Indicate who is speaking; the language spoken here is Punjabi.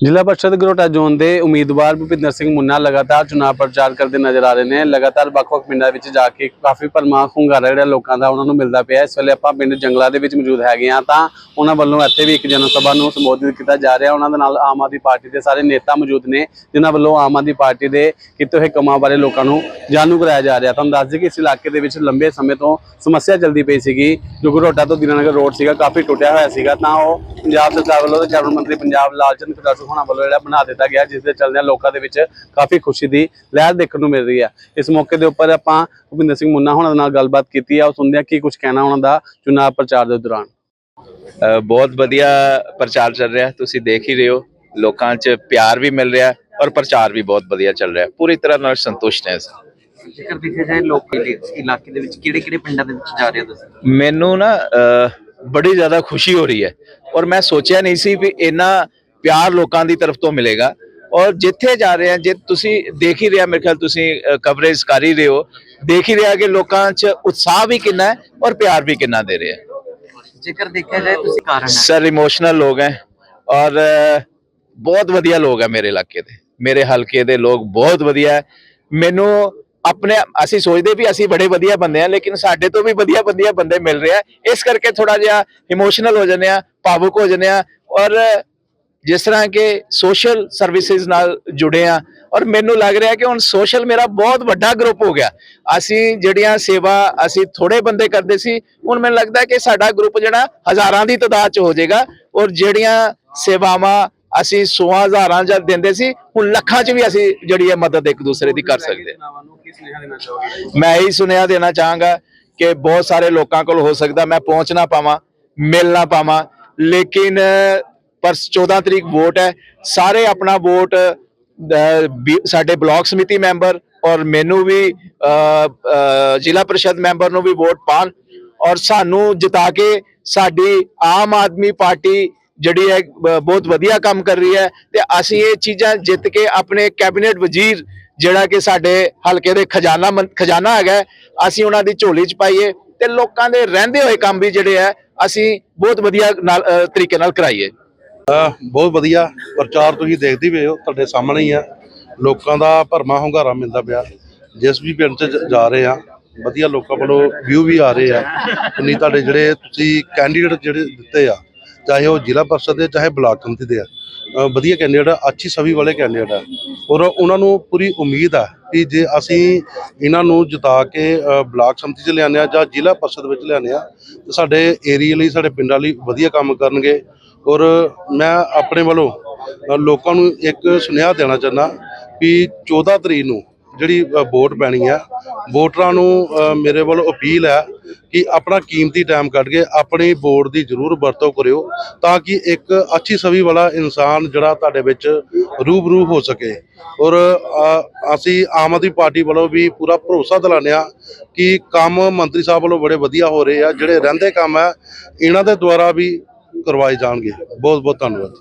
Speaker 1: ਜ਼ਿਲ੍ਹਾ ਪਰਿਸ਼ਦ ਗਰੋਟਾ ਜ਼ੋਨ ਦੇ ਉਮੀਦਵਾਰ ਭੁਪਿੰਦਰ ਸਿੰਘ ਮੁੰਨਾ ਲਗਾਤਾਰ ਚੋਣ ਪ੍ਰਚਾਰ ਕਰਦੇ ਨਜ਼ਰ ਆ ਰਹੇ ਨੇ। ਲਗਾਤਾਰ ਵੱਖ-ਵੱਖ ਪਿੰਡਾਂ ਵਿੱਚ ਜਾ ਕੇ ਕਾਫੀ ਪਰਮਾ ਹੁੰਗਾਰਾ ਜਿਹੜਾ ਲੋਕਾਂ ਦਾ ਉਹਨਾਂ ਨੂੰ ਮਿਲਦਾ ਪਿਆ। ਇਸ ਵੇਲੇ ਆਪਾਂ ਪਿੰਡ ਜੰਗਲਾ ਦੇ ਵਿੱਚ ਮੌਜੂਦ ਹੈਗੇ ਆ ਤਾਂ ਉਹਨਾਂ ਵੱਲੋਂ ਇੱਥੇ ਵੀ ਇੱਕ ਜਨ ਸਭਾ ਨੂੰ ਸੰਬੋਧਿਤ ਕੀਤਾ ਜਾ ਰਿਹਾ। ਉਹਨਾਂ ਦੇ ਨਾਲ ਆਮ ਆਦਮੀ ਪਾਰਟੀ ਦੇ ਸਾਰੇ ਨੇਤਾ ਮੌਜੂਦ ਨੇ, ਜਿਨ੍ਹਾਂ ਵੱਲੋਂ ਆਮ ਆਦਮੀ ਪਾਰਟੀ ਦੇ ਕੀਤੇ ਹੋਏ ਕੰਮਾਂ ਬਾਰੇ ਲੋਕਾਂ ਨੂੰ ਜਾਣੂ ਕਰਾਇਆ ਜਾ ਰਿਹਾ। ਤੁਹਾਨੂੰ ਦੱਸ ਦਈਏ ਕਿ ਇਸ ਇਲਾਕੇ ਦੇ ਵਿੱਚ ਲੰਬੇ ਸਮੇਂ ਤੋਂ ਸਮੱਸਿਆ ਚੱਲਦੀ ਪਈ ਸੀਗੀ। ਜੋ ਗਰੋਟਾ ਤੋਂ ਦੀਨਾਨਗਰ ਰੋਡ ਸੀਗਾ, ਕਾਫੀ ਟੁੱਟਿਆ ਹੋਇਆ ਸੀਗਾ। ਤਾਂ ਉਹ ਪੰਜਾਬ ਸਰਕਾਰ ਵੱਲੋਂ ਤੇ ਕੈਬਨਿਟ ਮੰਤਰੀ ਪੰਜਾਬ ਲਾਲਚੰਦ ਕਟਾਰੂ ਹੋਣਾ ਵੱਲੋਂ ਜਿਹੜਾ ਬਣਾ ਦਿੱਤਾ ਗਿਆ ਜਿਸ ਦੇ ਚੱਲਦਿਆਂ ਲੋਕਾਂ ਦੇ ਵਿੱਚ ਕਾਫੀ ਖੁਸ਼ੀ ਦੀ ਲਹਿਰ ਦੇਖਣ ਨੂੰ ਮਿਲ ਰਹੀ ਹੈ। ਇਸ ਮੌਕੇ ਦੇ ਉੱਪਰ ਆਪਾਂ ਭੁਪਿੰਦਰ ਸਿੰਘ ਮੁੰਨਾ ਹੋਣਾ ਦੇ ਨਾਲ ਗੱਲਬਾਤ ਕੀਤੀ ਆ ਉਹ ਸੁਣਦੇ ਆ ਕੀ ਕੁਝ ਕਹਿਣਾ ਉਹਨਾਂ ਦਾ ਚੁਣਾਵ ਪ੍ਰਚਾਰ ਦੇ ਦੌਰਾਨ।
Speaker 2: ਬਹੁਤ ਵਧੀਆ ਪ੍ਰਚਾਰ ਚੱਲ ਰਿਹਾ ਤੁਸੀਂ ਦੇਖ ਹੀ ਰਹੇ ਹੋ ਲੋਕਾਂ 'ਚ ਪਿਆਰ ਵੀ ਮਿਲ ਰਿਹਾ ਔਰ ਪ੍ਰਚਾਰ ਵੀ ਬਹੁਤ ਵਧੀਆ ਚੱਲ ਰਿਹਾ। ਪੂਰੀ ਤਰ੍ਹਾਂ ਨਾਲ ਸੰਤੁਸ਼ਟ ਹੈ ਅਸੀਂ।
Speaker 3: ਜੇਕਰ ਦੇਖਿਆ ਜਾਏ ਲੋਕ ਇਲਾਕੇ ਦੇ ਵਿੱਚ ਕਿਹੜੇ ਕਿਹੜੇ ਪਿੰਡਾਂ ਦੇ ਵਿੱਚ ਜਾ ਰਹੇ ਹੋ ਤੁਸੀਂ?
Speaker 2: ਮੈਨੂੰ ਨਾ ਬੜੀ ਜ਼ਿਆਦਾ ਖੁਸ਼ੀ ਹੋ ਰਹੀ ਹੈ ਔਰ ਮੈਂ ਸੋਚਿਆ ਨਹੀਂ ਸੀ ਵੀ ਇੰਨਾ ਪਿਆਰ ਲੋਕਾਂ ਦੀ ਤਰਫ ਤੋਂ ਮਿਲੇਗਾ। ਔਰ ਜਿੱਥੇ ਜਾ ਰਹੇ ਆ ਜੇ ਤੁਸੀਂ ਦੇਖ ਹੀ ਰਿਹਾ ਮੇਰੇ ਖਿਆਲ ਤੁਸੀਂ ਕਵਰੇਜ ਕਰ ਹੀ ਰਹੇ ਹੋ ਦੇਖ ਹੀ ਰਿਹਾ ਕਿ ਲੋਕਾਂ 'ਚ ਉਤਸ਼ਾਹ ਵੀ ਕਿੰਨਾ ਹੈ ਔਰ ਪਿਆਰ ਵੀ ਕਿੰਨਾ ਦੇ ਰਹੇ
Speaker 3: ਜੇਕਰ ਦੇਖਿਆ ਜਾਏ ਤੁਸੀਂ ਕਾਰਨ
Speaker 2: ਸਰ ਇਮੋਸ਼ਨਲ ਲੋਕ ਹੈ ਔਰ ਬਹੁਤ ਵਧੀਆ ਲੋਕ ਹੈ ਮੇਰੇ ਇਲਾਕੇ ਦੇ। ਮੇਰੇ ਹਲਕੇ ਦੇ ਲੋਕ ਬਹੁਤ ਵਧੀਆ ਹੈ। ਮੈਨੂੰ ਆਪਣੇ ਅਸੀਂ ਸੋਚਦੇ ਵੀ ਅਸੀਂ ਬੜੇ ਵਧੀਆ ਬੰਦੇ ਆ ਲੇਕਿਨ ਸਾਡੇ ਤੋਂ ਵੀ ਵਧੀਆ ਵਧੀਆ ਬੰਦੇ ਮਿਲ ਰਹੇ ਆ ਇਸ ਕਰਕੇ ਥੋੜਾ ਜਿਹਾ ਇਮੋਸ਼ਨਲ ਹੋ ਜਾਂਦੇ ਆ ਭਾਵੁਕ ਹੋ ਜਾਂਦੇ ਆ ਔਰ ਜਿਸ ਤਰ੍ਹਾਂ ਕਿ ਸੋਸ਼ਲ ਸਰਵਿਸਿਜ਼ ਨਾਲ ਜੁੜੇ ਆ ਔਰ ਮੈਨੂੰ ਲੱਗ ਰਿਹਾ ਕਿ ਹੁਣ ਸੋਸ਼ਲ ਮੇਰਾ ਬਹੁਤ ਵੱਡਾ ਗਰੁੱਪ ਹੋ ਗਿਆ। ਅਸੀਂ ਜਿਹੜੀਆਂ ਸੇਵਾ ਅਸੀਂ ਥੋੜੇ ਬੰਦੇ ਕਰਦੇ ਸੀ, ਹੁਣ ਮੈਨੂੰ ਲੱਗਦਾ ਕਿ ਸਾਡਾ ਗਰੁੱਪ ਜਿਹੜਾ ਹਜ਼ਾਰਾਂ ਦੀ ਤਾਦਾਦ ਚ ਹੋ ਜਾਏਗਾ ਔਰ ਜਿਹੜੀਆਂ ਸੇਵਾਵਾਂ ਅਸੀਂ 16000 ਜਾਂ ਦਿੰਦੇ ਸੀ, ਹੁਣ ਲੱਖਾਂ ਚ ਵੀ ਅਸੀਂ ਜਿਹੜੀ ਹੈ ਮਦਦ ਇੱਕ ਦੂਸਰੇ ਦੀ ਕਰ ਸਕਦੇ ਮੈਂ ਇਹੀ ਸੁਨੇਹਾ ਦੇਣਾ ਚਾਹਾਂਗਾ ਕਿ ਬਹੁਤ ਸਾਰੇ ਲੋਕਾਂ ਕੋਲ ਹੋ ਸਕਦਾ ਮੈਂ ਪਹੁੰਚ ਨਾ ਪਾਵਾਂ, ਮਿਲ ਨਾ ਪਾਵਾਂ, ਲੇਕਿਨ ਪਰ 14 ਤਰੀਕ ਵੋਟ ਹੈ। ਸਾਰੇ ਆਪਣਾ ਵੋਟ ਬੀ- ਸਾਡੇ ਬਲਾਕ ਸਮਿਤੀ ਮੈਂਬਰ ਔਰ ਮੈਨੂੰ ਵੀ ਜ਼ਿਲ੍ਹਾ ਪਰਿਸ਼ਦ ਮੈਂਬਰ ਨੂੰ ਵੀ ਵੋਟ ਪਾਣ ਔਰ ਸਾਨੂੰ ਜਿਤਾ ਕੇ ਸਾਡੀ ਆਮ ਆਦਮੀ ਪਾਰਟੀ ਜਿਹੜੀ ਹੈ, ਬ- ਬਹੁਤ ਵਧੀਆ ਕੰਮ ਕਰ ਰਹੀ ਹੈ ਤੇ ਅਸੀਂ ਇਹ ਚੀਜ਼ਾਂ ਜਿੱਤ ਕੇ ਆਪਣੇ ਕੈਬਨਿਟ ਵਜ਼ੀਰ ਜਿਹੜਾ ਕਿ ਸਾਡੇ ਹਲਕੇ ਦੇ ਖਜ਼ਾਨਾ ਮੰਤ- ਖਜ਼ਾਨਾ ਹੈਗਾ ਅਸੀਂ ਉਹਨਾਂ ਦੀ ਝੋਲੀ 'ਚ ਪਾਈਏ ਤੇ ਲੋਕਾਂ ਦੇ ਰਹਿੰਦੇ ਹੋਏ ਕੰਮ ਵੀ ਜਿਹੜੇ ਹੈ, ਅਸੀਂ ਬਹੁਤ ਵਧੀਆ ਨਾਲ ਤਰੀਕੇ ਨਾਲ ਕਰਾਈਏ।
Speaker 4: ਬਹੁਤ ਵਧੀਆ ਪ੍ਰਚਾਰ ਤੁਸੀਂ ਦੇਖਦੇ ਪਏ ਹੋ, ਤੁਹਾਡੇ ਸਾਹਮਣੇ ਹੀ ਆ। ਲੋਕਾਂ ਦਾ ਭਰਮਾ ਹੁੰਗਾਰਾ ਮਿਲਦਾ ਪਿਆ। ਜਿਸ ਵੀ ਪਿੰਡ 'ਚ ਜਾ ਰਹੇ ਆ, ਵਧੀਆ ਲੋਕਾਂ ਵੱਲੋਂ ਵਿਊ ਵੀ ਆ ਰਹੇ ਆ। ਨਹੀਂ ਤੁਹਾਡੇ ਜਿਹੜੇ ਤੁਸੀਂ ਕੈਂਡੀਡੇਟ ਜਿਹੜੇ ਦਿੱਤੇ ਆ, ਚਾਹੇ ਉਹ ਜ਼ਿਲ੍ਹਾ ਪਰਿਸ਼ਦ ਦੇ, ਚਾਹੇ ਬਲਾਕ ਸੰਮਤੀ ਦੇ ਆ ਵਧੀਆ ਕੈਂਡੀਡੇਟ ਆ, ਅੱਛੀ ਸਵੀ ਵਾਲੇ ਕੈਂਡੀਡੇਟ ਆ। ਔਰ ਉਹਨਾਂ ਨੂੰ ਪੂਰੀ ਉਮੀਦ ਆ ਕਿ ਜੇ ਅਸੀਂ ਇਹਨਾਂ ਨੂੰ ਜਿਤਾ ਕੇ ਬਲਾਕ ਸਮਿਤੀ 'ਚ ਲਿਆਉਂਦੇ ਆ ਜਾਂ ਜ਼ਿਲ੍ਹਾ ਪਰਿਸ਼ਦ ਵਿੱਚ ਲਿਆਉਂਦੇ ਆ, ਤੇ ਸਾਡੇ ਏਰੀਆ ਲਈ, ਸਾਡੇ ਪਿੰਡਾਂ ਲਈ ਵਧੀਆ ਕੰਮ ਕਰਨਗੇ। ਔਰ ਮੈਂ ਆਪਣੇ ਵੱਲੋਂ ਲੋਕਾਂ ਨੂੰ ਇੱਕ ਸੁਨੇਹਾ ਦੇਣਾ ਚਾਹੁੰਦਾ ਵੀ 14 ਤਰੀਕ ਨੂੰ ਜਿਹੜੀ ਵੋਟ ਪੈਣੀ ਆ, ਵੋਟਰਾਂ ਨੂੰ ਮੇਰੇ ਵੱਲੋਂ ਅਪੀਲ ਹੈ ਕਿ ਆਪਣਾ ਕੀਮਤੀ ਟਾਈਮ ਕੱਢ ਕੇ ਆਪਣੀ ਵੋਟ ਦੀ ਜ਼ਰੂਰ ਵਰਤੋਂ ਕਰਿਓ ਤਾਂ ਕਿ ਇੱਕ ਅੱਛੀ ਸਵੀ ਵਾਲਾ ਇਨਸਾਨ ਜਿਹੜਾ ਤੁਹਾਡੇ ਵਿੱਚ ਰੂਬਰੂ ਹੋ ਸਕੇ। ਔਰ ਅਸੀਂ ਆਮ ਆਦਮੀ ਪਾਰਟੀ ਵੱਲੋਂ ਵੀ ਪੂਰਾ ਭਰੋਸਾ ਦਿਲਾਉਂਦੇ ਆ ਕਿ ਕੰਮ ਮੰਤਰੀ ਸਾਹਿਬ ਵੱਲੋਂ ਬੜੇ ਵਧੀਆ ਹੋ ਰਹੇ ਆ, ਜਿਹੜੇ ਰਹਿੰਦੇ ਕੰਮ ਆ ਇਹਨਾਂ ਦੇ ਦੁਆਰਾ ਵੀ ਕਰਵਾਏ ਜਾਣਗੇ। ਬਹੁਤ ਬਹੁਤ ਧੰਨਵਾਦ।